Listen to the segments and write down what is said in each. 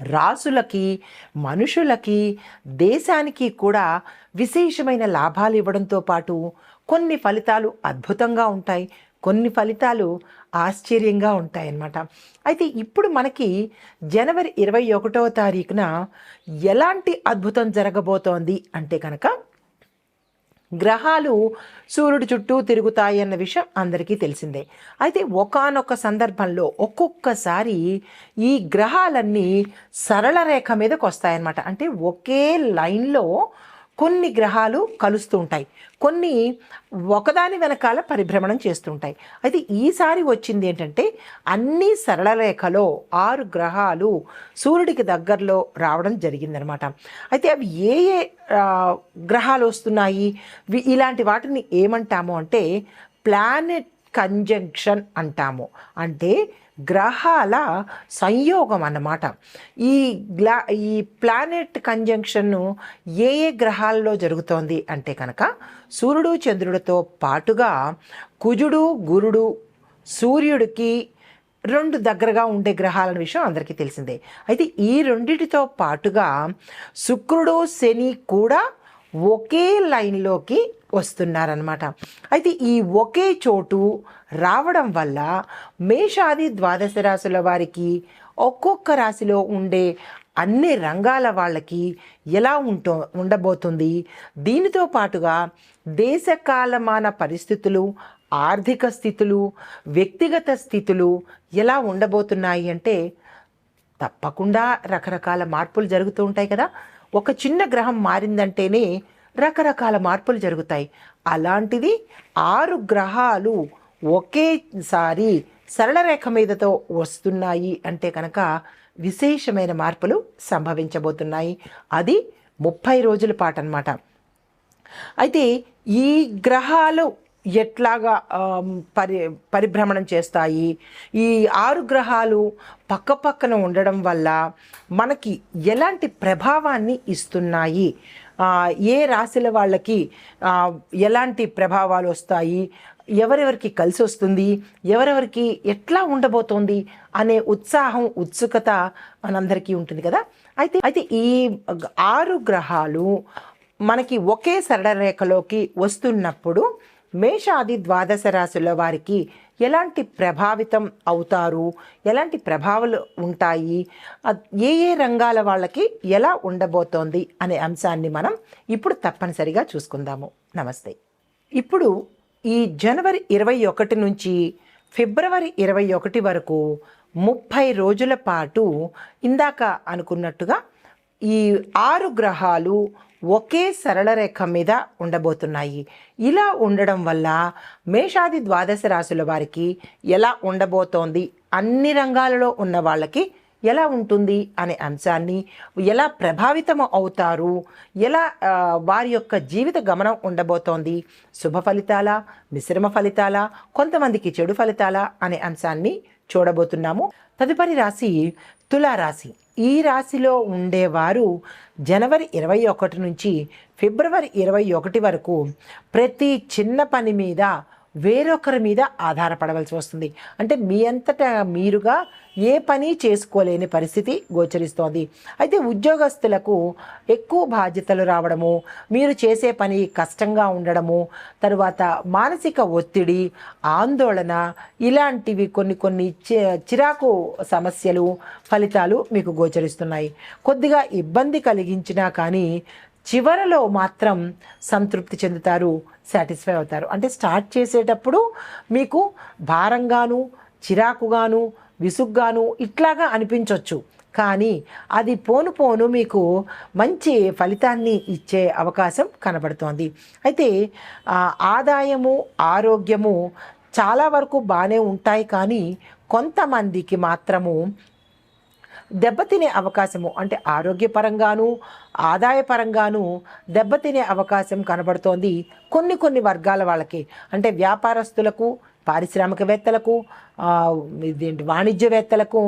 రాసులకి మనుషులకి దేశానికి కూడా విశేషమైన లాభాలు ఇవ్వడంతో పాటు కొన్ని ఫలితాలు అద్భుతంగా ఉంటాయి. కొన్ని ఫలితాలు ఆశ్చర్యంగా ఉంటాయి అన్నమాట. అయితే ఇప్పుడు మనకి జనవరి ఇరవై ఒకటవ తారీఖున ఎలాంటి అద్భుతం జరగబోతోంది అంటే కనుక గ్రహాలు సూర్యుడి చుట్టూ తిరుగుతాయి అన్న విషయం అందరికీ తెలిసిందే. అయితే ఒకనొక సందర్భంలో ఒక్కొక్కసారి ఈ గ్రహాలన్నీ సరళ రేఖ మీదకి వస్తాయన్నమాట అంటే ఒకే లైన్లో కొన్ని గ్రహాలు కలుస్తూ ఉంటాయి కొన్ని ఒకదాని వెనకాల పరిభ్రమణం చేస్తుంటాయి. అయితే ఈసారి వచ్చింది ఏంటంటే అన్ని సరళ రేఖలో ఆరు గ్రహాలు సూర్యుడికి దగ్గరలో రావడం జరిగిందనమాట. అయితే అవి ఏ ఏ గ్రహాలు వస్తున్నాయి? ఇలాంటి వాటిని ఏమంటాము అంటే ప్లానెట్ కంజంక్షన్ అంటాము. అంటే గ్రహాల సంయోగం అన్నమాట. ఈ గ్లా ఈ ప్లానెట్ కంజంక్షన్ను ఏ ఏ గ్రహాల్లో జరుగుతోంది అంటే కనుక సూర్యుడు చంద్రుడితో పాటుగా కుజుడు గురుడు సూర్యుడికి రెండు దగ్గరగా ఉండే గ్రహాల విషయం అందరికీ తెలిసిందే. అయితే ఈ రెండిటితో పాటుగా శుక్రుడు శని కూడా ఒకే లైన్లోకి వస్తున్నారనమాట అయితే ఈ ఒకే చోటు రావడం వల్ల మేషాది ద్వాదశ రాశుల వారికి ఒక్కొక్క రాశిలో ఉండే అన్ని రంగాల వాళ్ళకి ఎలా ఉంటో ఉండబోతుంది? దీనితో పాటుగా దేశకాలమాన పరిస్థితులు ఆర్థిక స్థితులు వ్యక్తిగత స్థితులు ఎలా ఉండబోతున్నాయి అంటే తప్పకుండా రకరకాల మార్పులు జరుగుతూ ఉంటాయి కదా. ఒక చిన్న గ్రహం మారిందంటేనే రకరకాల మార్పులు జరుగుతాయి. అలాంటిది ఆరు గ్రహాలు ఒకేసారి సరళ రేఖ మీదతో వస్తున్నాయి అంటే కనుక విశేషమైన మార్పులు సంభవించబోతున్నాయి. అది ముప్పై రోజుల పాటు అనమాట అయితే ఈ గ్రహాలు ఎట్లాగా పరి పరిభ్రమణం చేస్తాయి. ఈ ఆరు గ్రహాలు పక్క పక్కన ఉండడం వల్ల మనకి ఎలాంటి ప్రభావాన్ని ఇస్తున్నాయి? ఏ రాశుల వాళ్ళకి ఎలాంటి ప్రభావాలు వస్తాయి? ఎవరెవరికి కలిసి వస్తుంది? ఎవరెవరికి ఎట్లా ఉండబోతోంది? అనే ఉత్సాహం ఉత్సుకత మనందరికీ ఉంటుంది కదా? అయితే అయితే ఈ ఆరు గ్రహాలు మనకి ఒకే సరళ రేఖలోకి వస్తున్నప్పుడు మేషాది ద్వాదశ రాశుల వారికి ఎలాంటి ప్రభావితం అవుతారు? ఎలాంటి ప్రభావాలు ఉంటాయి? ఏ ఏ రంగాల వాళ్ళకి ఎలా ఉండబోతోంది అనే అంశాన్ని మనం ఇప్పుడు తప్పనిసరిగా చూసుకుందాము. నమస్తే. ఇప్పుడు ఈ జనవరి ఇరవై ఒకటి నుంచి ఫిబ్రవరి ఇరవై ఒకటి వరకు ముప్పై రోజుల పాటు ఇందాక అనుకున్నట్టుగా ఈ ఆరు గ్రహాలు ఒకే సరళ రేఖ మీద ఉండబోతున్నాయి. ఇలా ఉండడం వల్ల మేషాది ద్వాదశ రాశుల వారికి ఎలా ఉండబోతోంది? అన్ని రంగాలలో ఉన్న వాళ్ళకి ఎలా ఉంటుంది అనే అంశాన్ని ఎలా ప్రభావితం అవుతారు? ఎలా వారి యొక్క జీవిత గమనం ఉండబోతోంది? శుభ ఫలితాల? మిశ్రమ ఫలితాల? కొంతమందికి చెడు ఫలితాల? అనే అంశాన్ని చూడబోతున్నాము. తదుపరి రాశి తులారాశి. ఈ రాశిలో ఉండేవారు జనవరి ఇరవై ఒకటి నుంచి ఫిబ్రవరి ఇరవై ఒకటి వరకు ప్రతి చిన్న పని మీద వేరొకరి మీద ఆధారపడవలసి వస్తుంది. అంటే మీ అంతటా మీరుగా ఏ పని చేసుకోలేని పరిస్థితి గోచరిస్తోంది. అయితే ఉద్యోగస్తులకు ఎక్కువ బాధ్యతలు రావడము మీరు చేసే పని కష్టంగా ఉండడము తరువాత మానసిక ఒత్తిడి ఆందోళన ఇలాంటివి కొన్ని కొన్ని చి- చిరాకు సమస్యలు ఫలితాలు మీకు గోచరిస్తున్నాయి. కొద్దిగా ఇబ్బంది కలిగించినా కానీ చివరలో మాత్రం సంతృప్తి చెందుతారు సాటిస్ఫై అవుతారు. అంటే స్టార్ట్ చేసేటప్పుడు మీకు భారంగాను చిరాకుగాను విసుగ్గాను ఇట్లాగా అనిపించవచ్చు కానీ అది పోను పోను మీకు మంచి ఫలితాన్ని ఇచ్చే అవకాశం కనబడుతోంది. అయితే ఆదాయము ఆరోగ్యము చాలా వరకు బాగానే ఉంటాయి కానీ కొంతమందికి మాత్రము దెబ్బతినే అవకాశము అంటే ఆరోగ్యపరంగాను ఆదాయపరంగాను దెబ్బతినే అవకాశం కనబడుతోంది కొన్ని కొన్ని వర్గాల వాళ్ళకి. అంటే వ్యాపారస్తులకు పారిశ్రామికవేత్తలకు ఇదేంటి వాణిజ్యవేత్తలకు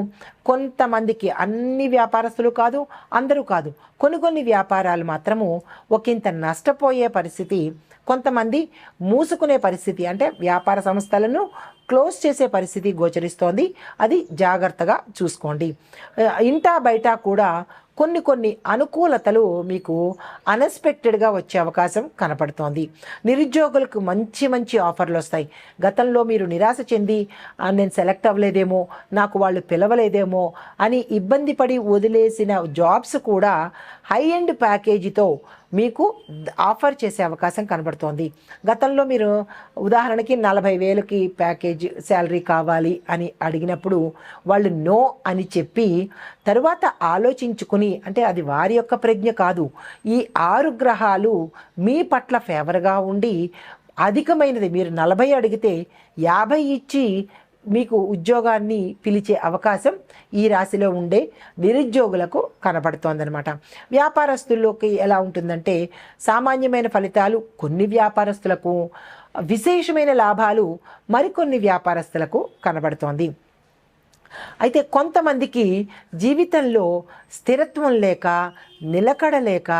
కొంతమందికి అన్ని వ్యాపారస్తులు కాదు అందరూ కాదు. కొన్ని కొన్ని వ్యాపారాలు మాత్రము ఒకంత నష్టపోయే పరిస్థితి కొంతమంది మూసుకునే పరిస్థితి అంటే వ్యాపార సంస్థలను క్లోజ్ చేసే పరిస్థితి గోచరిస్తోంది. అది జాగ్రత్తగా చూసుకోండి. ఇంటా బయట కూడా కొన్ని కొన్ని అనుకూలతలు మీకు అన్ఎక్స్పెక్టెడ్గా వచ్చే అవకాశం కనపడుతోంది. నిరుద్యోగులకు మంచి మంచి ఆఫర్లు వస్తాయి. గతంలో మీరు నిరాశ చెంది నేను సెలెక్ట్ అవ్వలేదేమో నాకు వాళ్ళు పిలవలేదేమో అని ఇబ్బంది పడి వదిలేసిన జాబ్స్ కూడా హై ఎండ్ ప్యాకేజీతో మీకు ఆఫర్ చేసే అవకాశం కనబడుతోంది. గతంలో మీరు ఉదాహరణకి నలభై వేలకి ప్యాకేజ్ శాలరీ కావాలి అని అడిగినప్పుడు వాళ్ళు నో అని చెప్పి తరువాత ఆలోచించుకుని అంటే అది వారి యొక్క ప్రజ్ఞ కాదు ఈ ఆరు గ్రహాలు మీ పట్ల ఫేవర్గా ఉండి అధికమైనది మీరు నలభై అడిగితే యాభై ఇచ్చి మీకు ఉద్యోగాన్ని పిలిచే అవకాశం ఈ రాశిలో ఉండే నిరుద్యోగులకు కనబడుతోందనమాట వ్యాపారస్తుల్లోకి ఎలా ఉంటుందంటే సామాన్యమైన ఫలితాలు కొన్ని వ్యాపారస్తులకు విశేషమైన లాభాలు మరికొన్ని వ్యాపారస్తులకు కనబడుతోంది. అయితే కొంతమందికి జీవితంలో స్థిరత్వం లేక నిలకడ లేక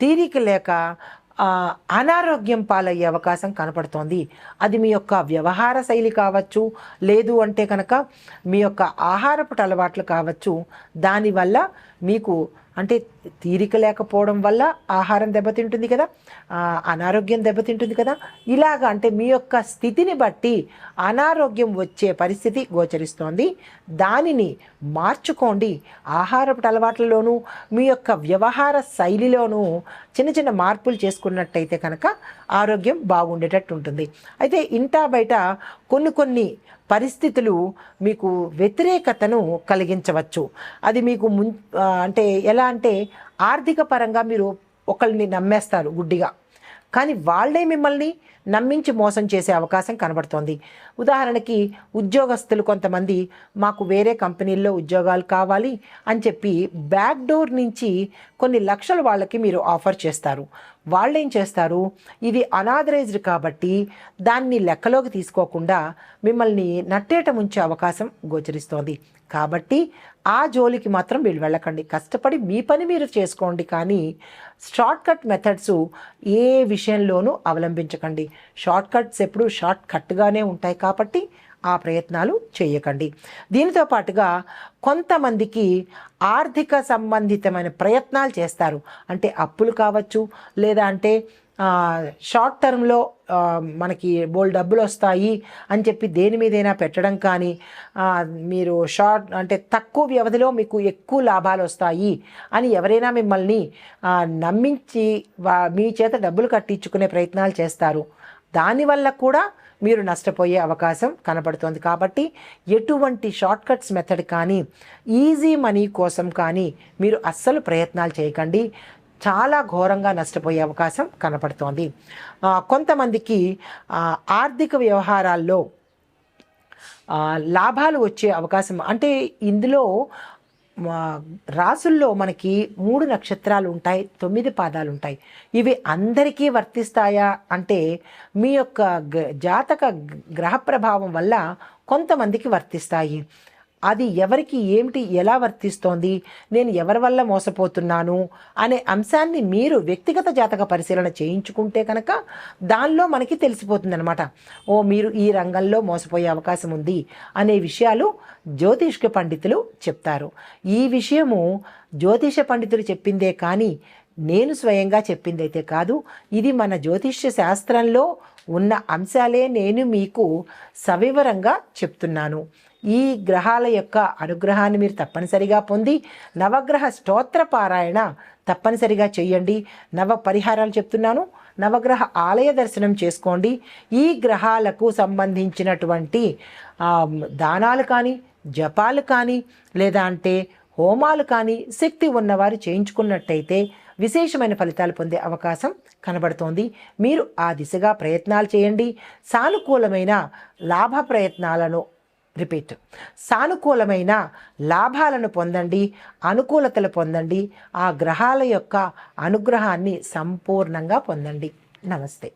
తీరిక లేక అనారోగ్యం పాలయ్యే అవకాశం కనపడుతోంది. అది మీ యొక్క వ్యవహార శైలి కావచ్చు లేదు అంటే కనుక మీ యొక్క ఆహారపు అలవాట్లు కావచ్చు దానివల్ల మీకు అంటే తీరిక లేకపోవడం వల్ల ఆహారం దెబ్బతింటుంది కదా అనారోగ్యం దెబ్బతింటుంది కదా. ఇలాగ అంటే మీ యొక్క స్థితిని బట్టి అనారోగ్యం వచ్చే పరిస్థితి గోచరిస్తోంది. దానిని మార్చుకోండి. ఆహారపు అలవాట్లలోనూ మీ యొక్క వ్యవహార శైలిలోనూ చిన్న చిన్న మార్పులు చేసుకున్నట్టయితే కనుక ఆరోగ్యం బాగుండేటట్టు ఉంటుంది అయితే ఇంటా బయట కొన్ని కొన్ని పరిస్థితులు మీకు వ్యతిరేకతను కలిగించవచ్చు. అది మీకు ముం అంటే ఎలా అంటే ఆర్థిక పరంగా మీరు ఒకళ్ళని నమ్మేస్తారు గుడ్డిగా. కానీ వాళ్ళే మిమ్మల్ని నమ్మించి మోసం చేసే అవకాశం కనబడుతోంది. ఉదాహరణకి ఉద్యోగస్తులు కొంతమంది మాకు వేరే కంపెనీల్లో ఉద్యోగాలు కావాలి అని చెప్పి బ్యాక్ డోర్ నుంచి కొన్ని లక్షలు వాళ్ళకి మీరు ఆఫర్ చేస్తారు. వాళ్ళు ఏం చేస్తారు? ఇది అనాథరైజ్డ్ కాబట్టి దాన్ని లెక్కలోకి తీసుకోకుండా మిమ్మల్ని నట్టేట ముంచే అవకాశం గోచరిస్తోంది. కాబట్టి ఆ జోలికి మాత్రం వీళ్ళు వెళ్ళకండి. కష్టపడి మీ పని మీరు చేసుకోండి కానీ షార్ట్ కట్ మెథడ్స్ ఏ విషయంలోనూ అవలంబించకండి. షార్ట్ కట్స్ ఎప్పుడు షార్ట్ కట్గానే ఉంటాయి కాబట్టి ఆ ప్రయత్నాలు చేయకండి. దీనితో పాటుగా కొంతమందికి ఆర్థిక సంబంధితమైన ప్రయత్నాలు చేస్తారు. అంటే అప్పులు కావచ్చు లేదా అంటే షార్ట్ టర్మ్లో మనకి బోల్ డబ్బులు వస్తాయి అని చెప్పి దేని మీదైనా పెట్టడం కానీ మీరు షార్ట్ అంటే తక్కువ వ్యవధిలో మీకు ఎక్కువ లాభాలు వస్తాయి అని ఎవరైనా మిమ్మల్ని నమ్మించి మీ చేత డబ్బులు కట్టించుకునే ప్రయత్నాలు చేస్తారు. దానివల్ల కూడా మీరు నష్టపోయే అవకాశం కనపడుతోంది కాబట్టి ఎటువంటి షార్ట్ కట్స్ మెథడ్ కానీ ఈజీ మనీ కోసం కానీ మీరు అస్సలు ప్రయత్నాలు చేయకండి. చాలా ఘోరంగా నష్టపోయే అవకాశం కనపడుతోంది. కొంతమందికి ఆర్థిక వ్యవహారాల్లో లాభాలు వచ్చే అవకాశం అంటే ఇందులో రాసుల్లో మనకి మూడు నక్షత్రాలు ఉంటాయి తొమ్మిది పాదాలు ఉంటాయి ఇవి అందరికీ వర్తిస్తాయా అంటే మీ యొక్క జాతక గ్రహ ప్రభావం వల్ల కొంతమందికి వర్తిస్తాయి. అది ఎవరికి ఏమిటి ఎలా వర్తిస్తోంది? నేను ఎవరి వల్ల మోసపోతున్నాను? అనే అంశాన్ని మీరు వ్యక్తిగత జాతక పరిశీలన చేయించుకుంటే కనుక దానిలో మనకి తెలిసిపోతుంది అనమాట ఓ మీరు ఈ రంగంలో మోసపోయే అవకాశం ఉంది అనే విషయాలు జ్యోతిష్క పండితులు చెప్తారు. ఈ విషయము జ్యోతిష పండితులు చెప్పిందే కానీ నేను స్వయంగా చెప్పిందైతే కాదు. ఇది మన జ్యోతిష్య శాస్త్రంలో ఉన్న అంశాలే నేను మీకు సవివరంగా చెప్తున్నాను. ఈ గ్రహాల యొక్క అనుగ్రహాన్ని మీరు తప్పనిసరిగా పొంది నవగ్రహ స్తోత్ర పారాయణ తప్పనిసరిగా చేయండి. నవ పరిహారాలు చెప్తున్నాను. నవగ్రహ ఆలయ దర్శనం చేసుకోండి. ఈ గ్రహాలకు సంబంధించినటువంటి దానాలు కానీ జపాలు కానీ లేదా అంటే హోమాలు కానీ శక్తి ఉన్నవారు చేయించుకున్నట్టయితే విశేషమైన ఫలితాలు పొందే అవకాశం కనబడుతోంది. మీరు ఆ దిశగా ప్రయత్నాలు చేయండి. సానుకూలమైన లాభ ప్రయత్నాలను రిపీట్. సానుకూలమైన లాభాలను పొందండి. అనుకూలతలు పొందండి. ఆ గ్రహాల యొక్క అనుగ్రహాన్ని సంపూర్ణంగా పొందండి. నమస్తే.